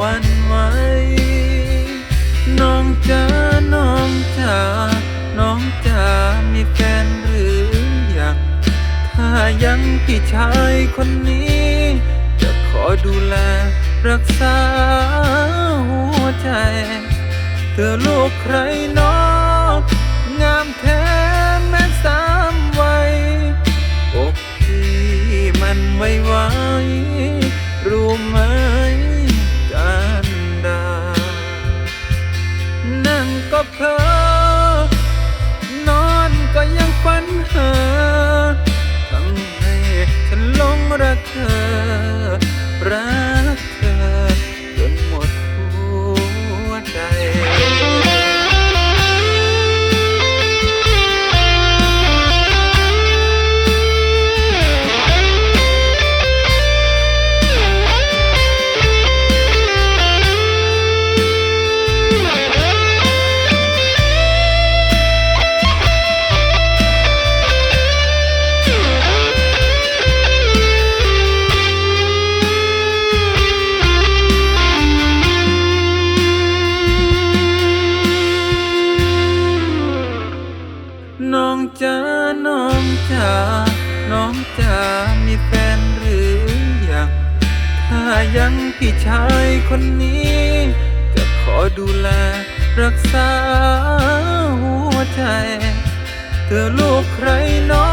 วันไหวน้องจ๋าน้องจ๋าน้องจ๋ามีแฟนหรือยังถ้ายังพี่ชายคนนี้ จะขอดูแลรักษาหัวใจ เธอลูกใครน้อง นั่ง น้องจ๋าน้องจ๋าน้องจ๋ามีแฟนหรือยัง ถ้ายังพี่ชายคนนี้ จะขอดูแลรักษาหัวใจ เธอลูกใครน้อง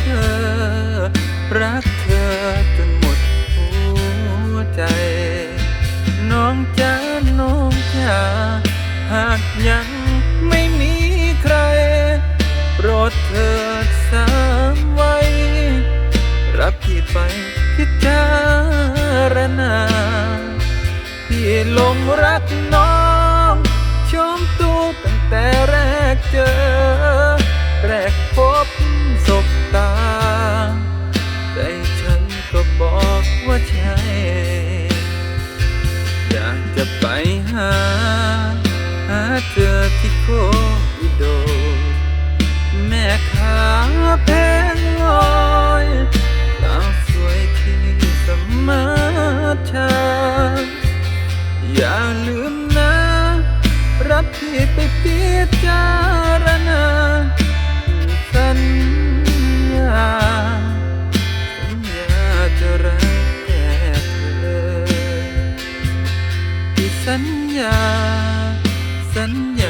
เธอ รักเธอจนหมดหัวใจ น้องจ๋าน้องจ๋าหากยังไม่มีใครโปรดเถิดสามไว้ รับพี่ไปพิจารณาพี่หลงรัก จะไปหา หาเธอที่โควิโด แม่ขาแพงลอยสาวสวยที่สมาชาอย่าลืมนะ รับพี่ไปพิจารณา สัญญา